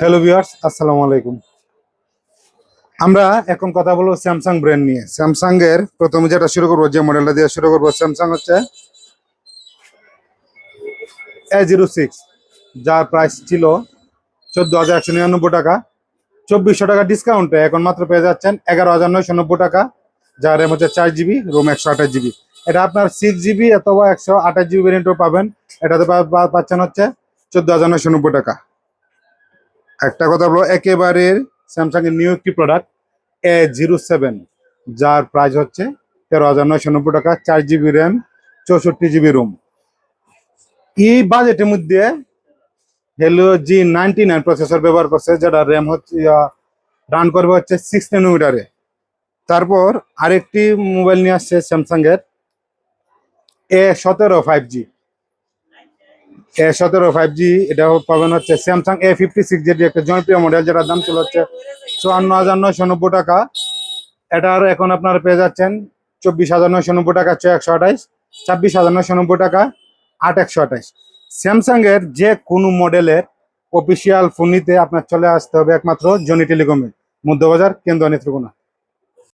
Hello viewers আসসালামু আলাইকুম। আমরা এখন কথা বলব স্যামসাং ব্র্যান্ড নিয়ে। স্যামসাং এর প্রথমে যেটা শুরু করব, যে মডেলটা দিয়ে শুরু করব স্যামসাং হচ্ছে এ জিরো সিক্স যার প্রাইস ছিল চোদ্দ হাজার একশো নিরানব্বই টাকা। চব্বিশশো টাকা ডিসকাউন্টে এখন মাত্র পেয়ে যাচ্ছেন এগারো হাজার নয়শো নব্বই টাকা। যার র্যাম হচ্ছে চার জিবি রোম একশো আঠাশ জিবি। এটা আপনার সিক্স জিবি অথবা একশো আঠাশ জিবি ভেরিয়েন্টও পাবেন। এটাতে পাচ্ছেন হচ্ছে চোদ্দ হাজার নয়শো নব্বই টাকা। একটা কথা বলো, একেবারে স্যামসাং এর নিউ একটি প্রোডাক্ট এ জিরো সেভেন যার প্রাইস হচ্ছে তেরো হাজার নয়শো নব্বই টাকা, চার জিবি র্যাম চৌষট্টি জিবি রুম এই বাজেটের মধ্যে Helio G ninety nine processor ব্যবহার করছে, যেটা র্যাম হচ্ছে রান করবে হচ্ছে সিক্স নানোমিটারে তারপর আরেকটি মোবাইল নিয়ে আসছে স্যামসাংয়ের এ সতেরো ফাইভ জি এ সতেরো ফাইভ জি এটা পাবেন হচ্ছে স্যামসাং এ ফিফটি সিক্স যেটি একটা জনপ্রিয় মডেল যেটার দাম ছিল হচ্ছে চুয়ান্ন হাজার নয়শো নব্বই টাকা। এটার এখন আপনারা পেয়ে যাচ্ছেন চব্বিশ হাজার নয়শো নব্বই টাকা ছয় একশো আঠাইশ ছাব্বিশ হাজার নয়শো নব্বই টাকা, আট একশো আঠাইশ স্যামসাং এর যে কোনো মডেলের অফিসিয়াল ফোন নিতে আপনার চলে আসতে হবে একমাত্র জনি টেলিকমে মধ্যবাজার কেন্দ্র নেত্রকোনা।